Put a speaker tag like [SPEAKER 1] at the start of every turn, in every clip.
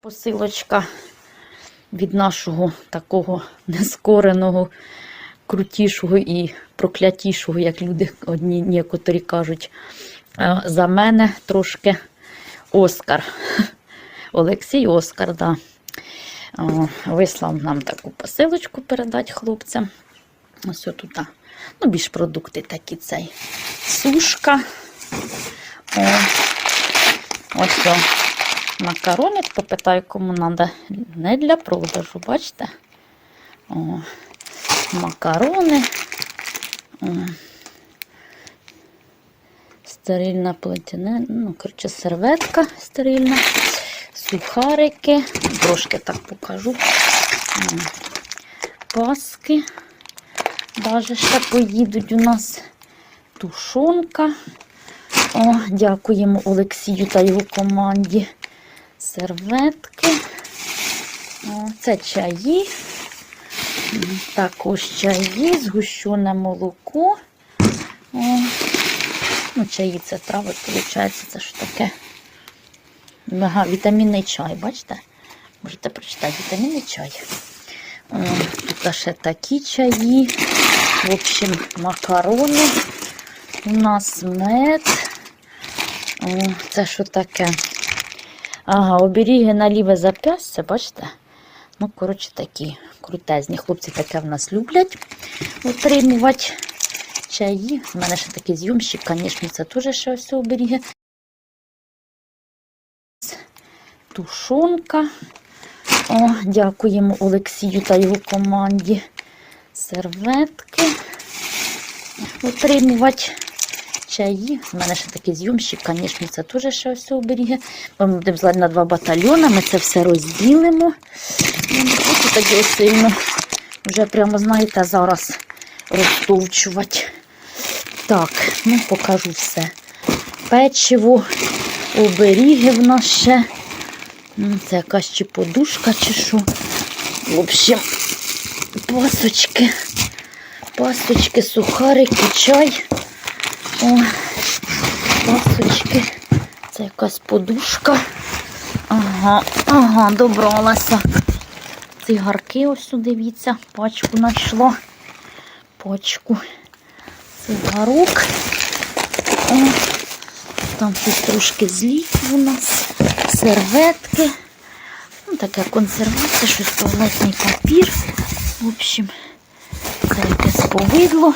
[SPEAKER 1] Посилочка від нашого такого нескореного, крутішого і проклятішого, як люди одні некоторі кажуть. Е, За мене трошки Оскар. Олексій Оскар, да. Вислав нам таку посилочку передати хлопцям. Ось тут. Ну, більш продукти такі цей. Сушка. О, ось о, макарони. Попитаю, кому треба. Не для продажу, бачите? О, макарони. О, стерильна плетяне, ну, коротше, серветка стерильна, сухарики, трошки так покажу. М, Паски. Даже ще поїдуть у нас тушонка. О, дякуємо Олексію та його команді. Серветки. Це чаї. Також чаї, згущене молоко. Ну, чаї це трави, виходить, це ж таке. Ага, вітамінний чай, бачите? Можете прочитати вітамінний чай. Тут ще такі чаї. В общем, макарони. У нас мед. Це що таке? Ага, оберіги на ліве зап'ястя, бачите? Ну, коротше, такі крутезні. Хлопці таке в нас люблять отримувати чаї. У мене ще такий зйомщик, звісно, це теж ще ось оберіги. Тушонка. О, дякуємо Олексію та його команді. Серветки. Отримувати чаї. У мене ще такий зйомщик, звісно, це теж ще ось оберіги. Ми будемо злати на два батальйони, ми це все розділимо. Я не хочу таке сильно. Вже прямо, знаєте, зараз розтовчувати. Так, ну покажу все. Печиво, оберіги в нас ще. Ну, Це якась чи подушка, чи що. В общем, пасочки, пасочки, сухарики, чай. О, пасочки. Це якась подушка. Ага, ага, добралася. Цигарки ось тут, дивіться, пачку знайшла. Пачку цигарок. О, там тут трошки злів у нас, серветки. Ну, така консервація, щось туалетний папір. В общем, це якесь повидло.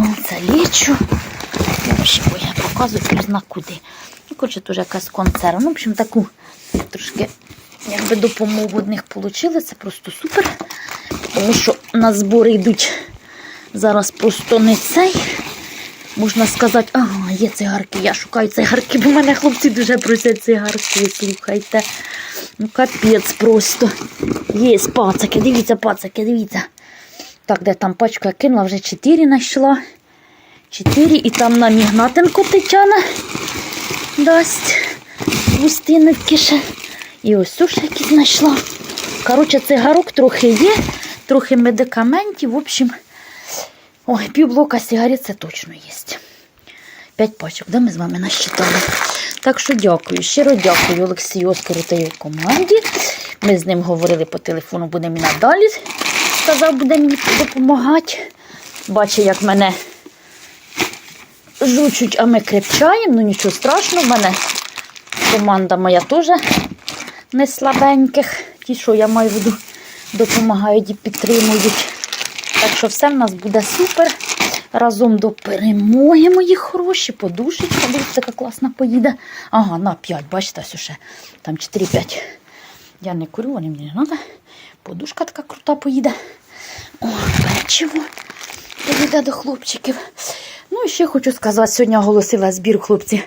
[SPEAKER 1] О, це лічу. В ой, я показую пізна куди. Ну, коротше, тут якась консерва. Ну, в общем, таку трошки якби допомогу від них отримали. Це просто супер. Тому що на збори йдуть зараз просто не цей. Можна сказати, ага, є цигарки, я шукаю цигарки, бо мене хлопці дуже просять цигарки, слухайте. Ну, капець просто. Є пацаки, дивіться, пацаки, дивіться. Так, де там пачку я кинула, вже 4 знайшла. 4 і там нам Ігнатенко Тетяна дасть густинівки ще. І ось ще якісь знайшла. Коротше, цигарок трохи є, трохи медикаментів. В общем, ой, півблока сигарет це точно є. П'ять пачок, де ми з вами насчитали. Так що дякую, щиро дякую Олексію Оскару та його команді. Ми з ним говорили по телефону, будемо і надалі. Сказав, буде мені допомагати. Бачить, як мене жучуть, а ми крепчаємо. Ну нічого страшного, в мене команда моя теж не слабеньких. Ті, що я маю виду, допомагають і підтримують. Так що все в нас буде супер. Разом до перемоги, мої хороші. Подушечка, дивіться, така класна поїде. Ага, на 5, бачите, ось ще там 4-5. Я не курю, вони мені не треба. Подушка така крута поїде. О, печиво поїде до хлопчиків. Ну ще хочу сказати, сьогодні оголосила збір хлопці.